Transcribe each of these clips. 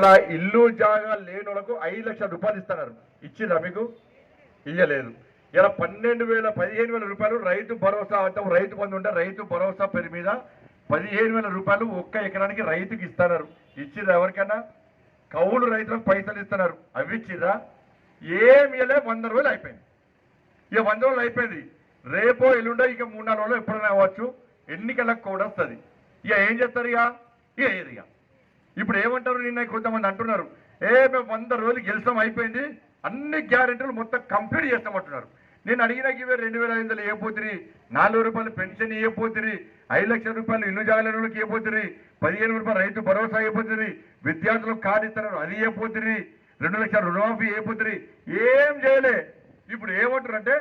ఇక్కడ ఇల్లు జాగా లేనులకు ఐదు లక్షల రూపాయలు ఇస్తున్నారు. ఇచ్చిరా మీకు? ఇయ్యలేదు. ఇలా పన్నెండు వేల పదిహేను వేల రూపాయలు రైతు భరోసా అవుతాం రైతు బంధు ఉంటే రైతు భరోసా పేరు మీద పదిహేను వేల రూపాయలు ఒక్క ఎకరానికి రైతుకి ఇస్తున్నారు. ఇచ్చిరా ఎవరికైనా కౌలు రైతులకు పైసలు ఇస్తున్నారు. అవి ఇచ్చిరా ఏమి ఇవ్వలే వంద రోజులు అయిపోయింది. ఇక వంద రోజులు అయిపోయింది. రేపో ఎల్లుండో ఇక మూడు నాలుగు రోజులు ఎప్పుడైనా అవ్వచ్చు. ఎన్నికలకు కూడా వస్తుంది. ఇక ఏం చేస్తారు ఇక? ఇక ఏది ఇక? ఇప్పుడు ఏమంటారు నిన్న కొంతమంది అంటున్నారు? ఏ మేము వంద రోజులు గెలిచాం అయిపోయింది. అన్ని గ్యారెంటీలు మొత్తం కంప్లీట్ చేస్తామంటున్నారు. నేను అడిగినాక ఇవే రెండు వేల ఐదు వందలు ఏపోతుంది నాలుగు రూపాయలు పెన్షన్ ఇవ్వపోతుంది ఐదు లక్షల రూపాయలు ఇల్లు జాగలకి ఇవ్వపోతుంది పదిహేను రూపాయలు రైతు భరోసా ఇవ్వపోతుంది విద్యార్థులకు కార్డు ఇస్తున్నారు అది ఇవ్వపోతుంది రెండు లక్షల రుణమాఫీ ఇవ్వపోతుంది ఏం చేయలే. ఇప్పుడు ఏమంటారు అంటే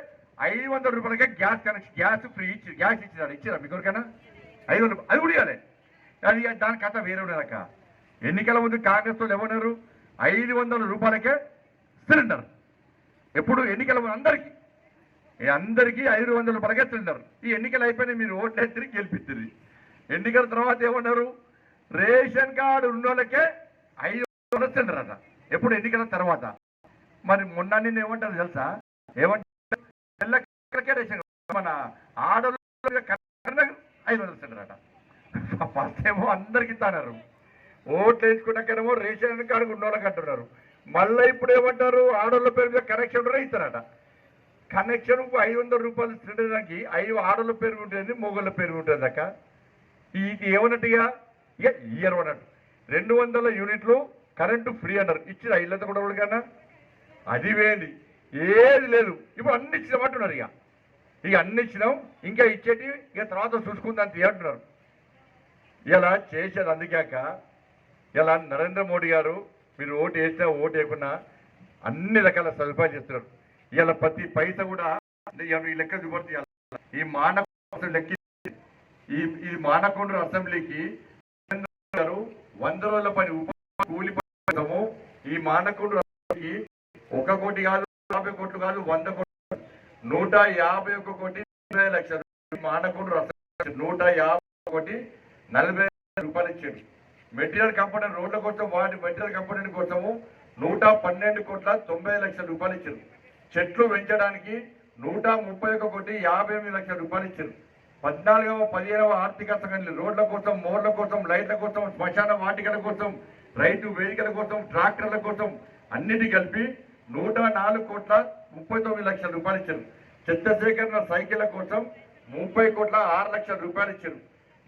ఐదు వందల రూపాయలకే గ్యాస్ కనెక్షన్ గ్యాస్ ఫ్రీ ఇచ్చి గ్యాస్ ఇచ్చినారు. ఇచ్చారా మీకు ఎవరికైనా? ఐదు వందలు అది కూడా ఇవ్వాలి. అది దాని కథ వేరే ఉండేదక్క. ఎన్నికల ముందు కాంగ్రెస్ వాళ్ళు ఏమన్నారు? ఐదు వందల రూపాయలకే సిలిండర్. ఎప్పుడు? ఎన్నికల అందరికీ. అందరికీ ఐదు వందల రూపాయలకే సిలిండర్. ఈ ఎన్నికలు అయిపోయినాయి మీరు ఓట్లేసి ఎత్తిరి గెలిపిస్తుంది ఎన్నికల తర్వాత ఏమన్నారు? రేషన్ కార్డు ఉన్నోళ్ళకే ఐదు వందల సిలిండర్ అట. ఎప్పుడు? ఎన్నికల తర్వాత. మరి మొన్న నిన్న ఏమంటారు తెలుసా? ఏమంటే రేషన్ మన ఆడవాళ్ళ ఐదు వందల సిలిండర్ అట. ఫస్ట్ ఏమో అందరికి ఇస్తాన్నారు. ఓట్లు వేసుకున్నాకేమో రేషన్ కార్డు ఉన్నోళ్ళకి అంటున్నారు. మళ్ళీ ఇప్పుడు ఏమంటారు? ఆడోళ్ళ పేరు మీద కనెక్షన్ కూడా ఇస్తారట. కనెక్షన్ ఐదు వందల రూపాయలు తినడానికి ఐదు ఆడోళ్ళ పేరు ఉంటుంది మొగోళ్ళ పేరు ఉంటుంది అక్క. ఇది ఏమన్నట్టుగా? ఇక ఇయర్ అన్నట్టు రెండు వందల యూనిట్లు కరెంటు ఫ్రీ అన్నారు ఇచ్చిన ఇల్లంతా కూడా కన్నా? అది వేంది ఏది లేదు. ఇప్పుడు అన్ని ఇచ్చినామంటున్నారు ఇక. ఇక అన్ని ఇచ్చినాం. ఇంకా ఇచ్చేటి ఇక తర్వాత చూసుకుందాం అంటున్నారు. ఇలా చేసేది అందుకాక ఇలా నరేంద్ర మోడీ గారు మీరు ఓటు వేసినా ఓటు వేయకున్నా అన్ని రకాల సదుపాయాలు చేస్తున్నారు. ఇలా ప్రతి పైస కూడా ఈ లెక్క చూపడుతుంది ఈ మానవ లెక్క ఈ ఈ మానకొండ అసెంబ్లీకి గారు వంద రోజుల పని కూలి ఈ మానకొండ ఒక కోటి కాదు యాభై కోట్లు కాదు వంద కోట్లు నూట యాభై ఒక్క కోటి లక్షలు. మానకొండ అసెంబ్లీ నూట యాభై కోటి నలభై రూపాయలు ఇచ్చాడు మెటీరియల్ కంపెనీ రోడ్ల కోసం వాటి మెటీరియల్ కంపెనీ కోసము నూట పన్నెండు కోట్ల తొంభై లక్షల రూపాయలు ఇచ్చారు చెట్లు పెంచడానికి నూట ముప్పై ఒక కోటి యాభై ఎనిమిది లక్షల రూపాయలు ఇచ్చారు పద్నాలుగవ పదిహేనవ ఆర్థిక సంఘటనలు రోడ్ల కోసం మోర్ల కోసం లైట్ల కోసం శ్మశాన వాటికల కోసం రైతు వేదికల కోసం ట్రాక్టర్ల కోసం అన్నిటి కలిపి నూట నాలుగు కోట్ల ముప్పై తొమ్మిది లక్షల రూపాయలు ఇచ్చారు చెత్త సేకరణ సైకిళ్ళ కోసం ముప్పై కోట్ల ఆరు లక్షల రూపాయలు ఇచ్చారు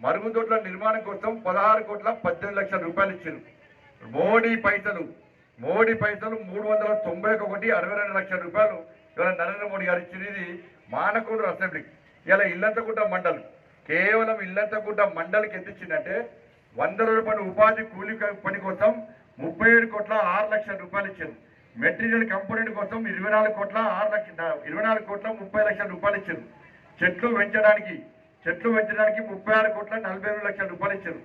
మరుగుదొడ్ల నిర్మాణం కోసం పదహారు కోట్ల పద్దెనిమిది లక్షల రూపాయలు ఇచ్చారు మోడీ పైసలు మోడీ పైసలు మూడు వందల తొంభై ఒకటి అరవై రెండు లక్షల రూపాయలు ఇవాళ నరేంద్ర మోడీ గారు ఇచ్చినది మానకూరు మానకొండ అసెంబ్లీకి ఇలా ఇల్లంతకుంట మండల్ కేవలం ఇల్లంతకుంట మండలికి ఎంత ఇచ్చిందంటే రూపాయలు ఉపాధి కూలి పని కోసం ముప్పై ఏడు కోట్ల ఆరు లక్షల రూపాయలు ఇచ్చారు మెటీరియల్ కంపోనెంట్ కోసం ఇరవై నాలుగు కోట్ల ఆరు లక్షల ఇరవై నాలుగు కోట్ల ముప్పై లక్షల రూపాయలు ఇచ్చారు చెట్లు పెంచడానికి చెట్లు పెంచడానికి ముప్పై ఆరు కోట్ల నలభై ఎనిమిది లక్షల రూపాయలు ఇచ్చారు.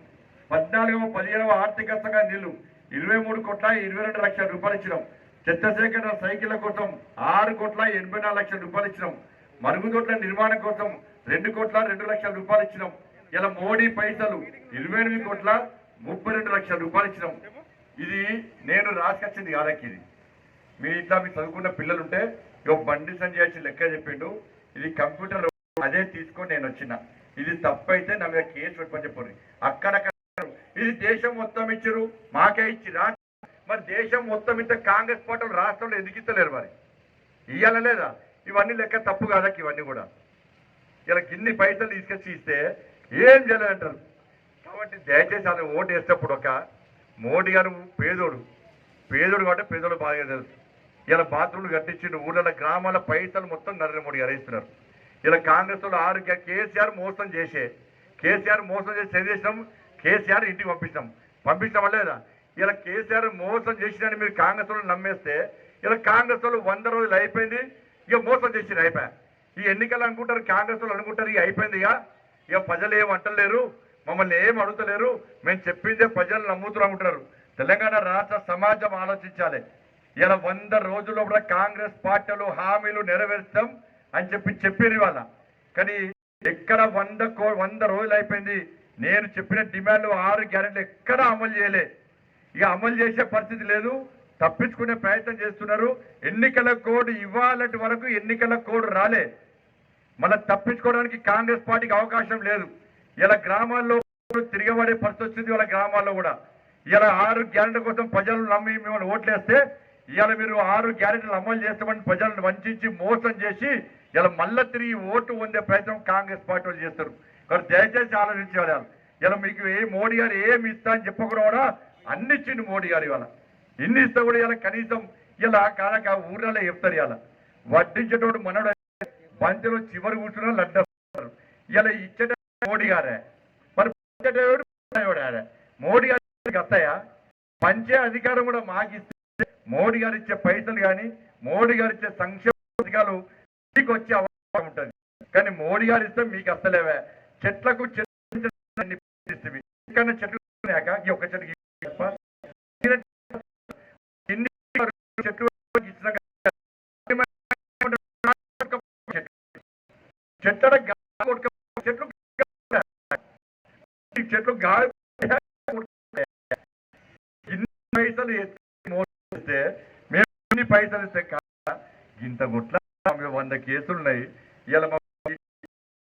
పద్నాలుగవ పదిహేనవ ఆర్థిక సంఘ నిధులు ఇరవై మూడు కోట్ల ఇరవై రెండు లక్షల రూపాయలు ఇచ్చినాం. చెత్త సేకరణ సైకిళ్ళ కోసం ఆరు కోట్ల ఎనభై నాలుగు లక్షల రూపాయలు ఇచ్చినాం. మరుగుదొడ్ల నిర్మాణం కోసం రెండు కోట్ల రెండు లక్షల రూపాయలు ఇచ్చినాం. ఇలా మోడీ పైసలు ఇరవై ఎనిమిది కోట్ల ముప్పై రెండు లక్షల రూపాయలు ఇచ్చినాం. ఇది నేను రాసుకొచ్చింది కాదకి ఇది. మీ ఇంట్లో మీ చదువుకున్న పిల్లలు ఉంటే ఇక బండి సంజయ్ లెక్క చెప్పిండు. ఇది కంప్యూటర్ అదే తీసుకొని నేను వచ్చిన. ఇది తప్పైతే నా మీద కేసు పెట్టుకొని చెప్పండి. అక్కడక్కడ ఇది దేశం మొత్తం ఇచ్చారు మాకే ఇచ్చిరా మరి దేశం మొత్తం ఇంత కాంగ్రెస్ పార్టీ రాష్ట్రంలో ఎందుకు ఇస్తలేరు మరి? ఇవ్వాల లేదా? ఇవన్నీ లెక్క తప్పు కాదకి ఇవన్నీ కూడా? ఇలా గిన్ని పైసలు తీసుకొచ్చి ఇస్తే ఏం చేయలేదంటారు? కాబట్టి దయచేసి అది ఓటు వేసేటప్పుడు ఒక మోడీ గారు పేదోడు. పేదోడు కాబట్టి పేదోడు బాగా తెలుసు. ఇలా బాత్రూమ్లు కట్టించిండు ఊళ్ళ గ్రామాల పైసలు మొత్తం నరేంద్ర మోడీ గారు ఇస్తున్నారు ఇలా కాంగ్రెస్ వాళ్ళు ఆరు కేసీఆర్ మోసం చేసే కేసీఆర్ మోసం చేసి చదివేసినాం కేసీఆర్ ఇంటికి పంపిస్తాం పంపించడం లేదా ఇలా కేసీఆర్ మోసం చేసినని మీరు కాంగ్రెస్ వాళ్ళు నమ్మేస్తే ఇలా కాంగ్రెస్ వాళ్ళు వంద రోజులు అయిపోయింది ఇక మోసం చేసిన అయిపోయా. ఈ ఎన్నికలు అనుకుంటారు కాంగ్రెస్ వాళ్ళు అనుకుంటారు ఇక అయిపోయింది ఇక. ఇక ప్రజలు ఏం అంటలేరు మమ్మల్ని ఏం అడుగుతలేరు మేము చెప్పిందే ప్రజలు నమ్ముతున్నాం అనుకుంటున్నారు తెలంగాణ రాష్ట్ర సమాజం ఆలోచించాలి. ఇలా వంద రోజుల్లో కూడా కాంగ్రెస్ పార్టీలు హామీలు నెరవేర్చాం అని చెప్పి చెప్పారు వాళ్ళ కానీ ఎక్కడ వంద కో వంద రోజులు అయిపోయింది. నేను చెప్పిన డిమాండ్లు ఆరు గ్యారెంట్లు ఎక్కడ అమలు చేయలే. ఇక అమలు చేసే పరిస్థితి లేదు. తప్పించుకునే ప్రయత్నం చేస్తున్నారు. ఎన్నికల కోడ్ ఇవ్వాలటి వరకు ఎన్నికల కోడ్ రాలే. మళ్ళీ తప్పించుకోవడానికి కాంగ్రెస్ పార్టీకి అవకాశం లేదు. ఇలా గ్రామాల్లో తిరగబడే పరిస్థితి వచ్చింది వాళ్ళ గ్రామాల్లో కూడా. ఇలా ఆరు గ్యారెంటీ కోసం ప్రజలు నమ్మి మిమ్మల్ని ఓట్లేస్తే ఇవాళ మీరు ఆరు గ్యారెంటీలు అమలు చేస్తామని ప్రజలను వంచి మోసం చేసి ఇలా మళ్ళీ తిరిగి ఓటు పొందే ప్రయత్నం కాంగ్రెస్ పార్టీ వాళ్ళు చేస్తారు. కాబట్టి దయచేసి ఆలోచించాలి ఇలా మీకు ఏ మోడీ గారు ఏమి ఇస్తా అని చెప్పకుండా అన్ని ఇచ్చింది మోడీ గారు ఇవాళ. ఇన్ని ఇస్తా కూడా ఇలా కనీసం ఇలా కానక ఊర్లలో చెప్తారు ఇలా వడ్డించేటోడు మనడు బంతిలో చివరి కూర్చున్న లడ్డారు ఇలా ఇచ్చేట మోడీ గారే. మరి పంచేటోడు మోడీ గారికి వస్తాయా పంచే అధికారం కూడా మాకిస్తే మోడీ గారు ఇచ్చే పైసలు కానీ మోడీ గారు ఇచ్చే సంక్షేమ పథకాలు మీకు వచ్చే అవకాశం ఉంటుంది. కానీ మోడీ గారు ఇస్తే మీకు వస్తలేవే చెట్లకు చెట్లు చెట్లు ఉన్నాయాక ఈ ఒక్క చెట్టుకి చెట్లు చెట్ల చెట్లు చెట్లు గాలి ఇన్ని పైసలు ఎత్తి మేము ఇన్ని పైసలు ఇస్తే కాదా? ఇంత గుట్ల వంద కేసులున్నాయి. ఇలా